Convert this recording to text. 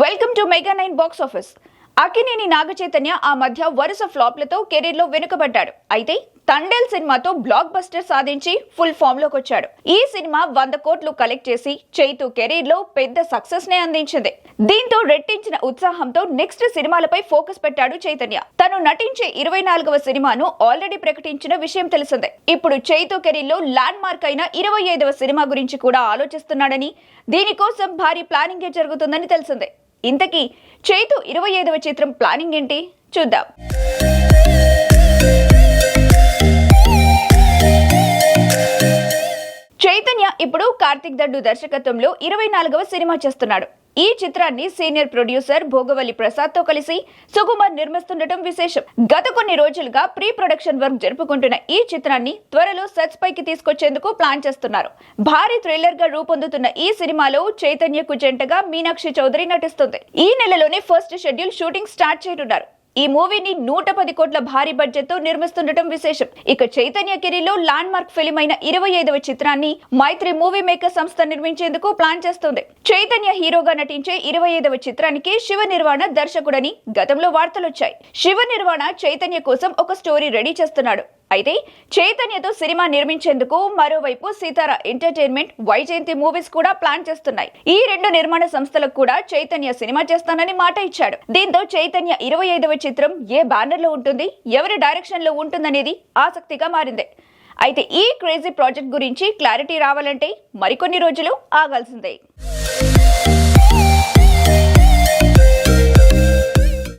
Welcome to Mega nine box office Akkineni Naga Chaitanya ఆ మధ్య వరుస ఫ్లాప్లతో కెరీర్లో వెనుకబడ్డాడు. అయితే తండేల్ సినిమాతో బ్లాక్ బస్టర్ సాధించి ఫుల్ ఫామ్లోకి వచ్చాడు. ఈ సినిమా వంద కోట్లు కలెక్ట్ చేసి చైతు కెరీర్లో పెద్ద సక్సెస్ నే అందించింది. దీంతో రెట్టించిన ఉత్సాహంతో నెక్స్ట్ సినిమాలపై ఫోకస్ పెట్టాడు చైతన్య. తను నటించే ఇరవై నాలుగవ సినిమాను ఆల్రెడీ ప్రకటించిన విషయం తెలిసిందే. ఇప్పుడు చైతు కెరీర్లో ల్యాండ్ మార్క్ అయిన ఇరవై ఐదవ సినిమా గురించి కూడా ఆలోచిస్తున్నాడని దీనికోసం భారీ ప్లానింగే జరుగుతుందని తెలిసిందే. ఇంతకీ చైతు ఇరవై ఐదవ చిత్రం ప్లానింగ్ ఏంటి? చూద్దాం. చైతన్య ఇప్పుడు కార్తిక్ దడ్డు దర్శకత్వంలో ఇరవై నాలుగవ సినిమా చేస్తున్నాడు. ఈ చిత్రాన్ని సీనియర్ ప్రొడ్యూసర్ భోగవల్లి ప్రసాద్తో కలిసి సుకుమార్ నిర్మిస్తుండటం విశేషం. గత కొన్ని రోజులుగా ప్రీ ప్రొడక్షన్ వర్క్ జరుపుకుంటున్న ఈ చిత్రాన్ని త్వరలో సెట్స్ పైకి తీసుకొచ్చేందుకు ప్లాన్ చేస్తున్నారు. భారీ థ్రిల్లర్గా రూపొందుతున్న ఈ సినిమాలో చైతన్యకు జంటగా మీనాక్షి చౌదరి నటిస్తుంది. ఈ నెలలోనే ఫస్ట్ షెడ్యూల్ షూటింగ్ స్టార్ట్ చేయనున్నారు. ఈ మూవీని నూట పది కోట్ల భారీ బడ్జెట్తో నిర్మిస్తుండటం విశేషం. ఇక చైతన్య కెరీలో ల్యాండ్ మార్క్ ఫిలిం అయిన ఇరవై ఐదవ చిత్రాన్ని మైత్రి మూవీ మేకర్ సంస్థ నిర్మించేందుకు ప్లాన్ చేస్తుంది. చైతన్య హీరోగా నటించే ఇరవై ఐదవ చిత్రానికి శివ నిర్వాణ దర్శకుడని గతంలో వార్తలొచ్చాయి. శివ నిర్వాణ చైతన్య కోసం ఒక స్టోరీ రెడీ చేస్తున్నాడు. అయితే చైతన్యతో సినిమా నిర్మించేందుకు మరోవైపు సీతారా ఎంటర్టైన్మెంట్ వైజయంతి మూవీస్ కూడా ప్లాన్ చేస్తున్నాయి. ఈ రెండు నిర్మాణ సంస్థలకు కూడా చైతన్య సినిమా చేస్తానని మాట ఇచ్చాడు. దీంతో చైతన్య ఇరవై ఐదవ చిత్రం ఏ బ్యానర్లో ఉంటుంది ఎవరి డైరెక్షన్లో ఉంటుందనేది ఆసక్తిగా మారింది. అయితే ఈ క్రేజీ ప్రాజెక్ట్ గురించి క్లారిటీ రావాలంటే మరికొన్ని రోజులు ఆగాల్సిందే.